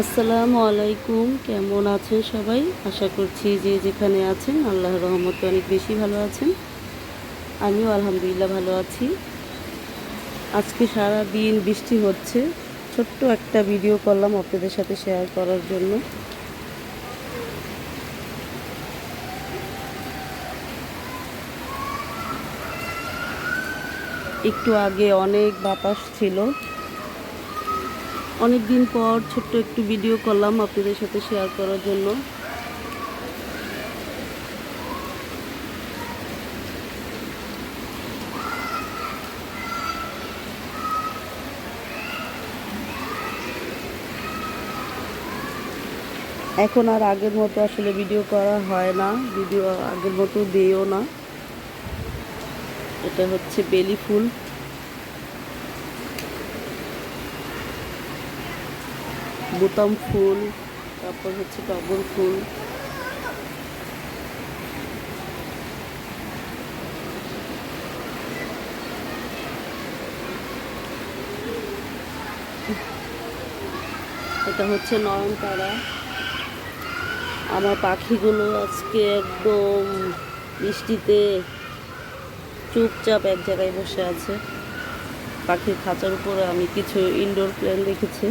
আসসালামু আলাইকুম। কেমন আছেন সবাই? আশা করছি যে যেখানে আছেন, আল্লাহর রহমতে অনেক বেশি ভালো আছেন। আমিও আলহামদুলিল্লাহ ভালো আছি। আজকে সারা দিন বৃষ্টি হচ্ছে। ছোট্ট একটা ভিডিও করলাম আপনাদের সাথে শেয়ার করার জন্য। একটু আগে অনেক বাতাস ছিল। অনেক দিন পর ছোট্ট একটু ভিডিও করলাম আপনাদের সাথে শেয়ার করার জন্য। এখন আর আগের মতো আসলে ভিডিও করা হয় না ভিডিও আগের মতো দিও না। এটা হচ্ছে বেলি ফুল। বোতাম ফুল, তারপর হচ্ছে টগর ফুল। এটা হচ্ছে নয়নতারা। আমার পাখিগুলো আজকে একদম বৃষ্টিতে চুপচাপ এক জায়গায় বসে আছে। পাখির খাঁচার উপরে আমি কিছু ইনডোর প্ল্যান রেখেছি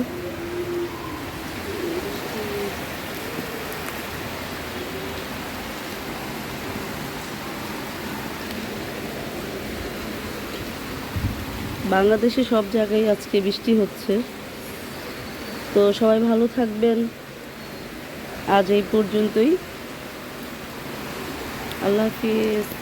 বাংলাদেশে সব জায়গায় আজকে বৃষ্টি হচ্ছে। তো সবাই ভালো থাকবেন। আজ এই পর্যন্তই। আল্লাহ হাফিজ।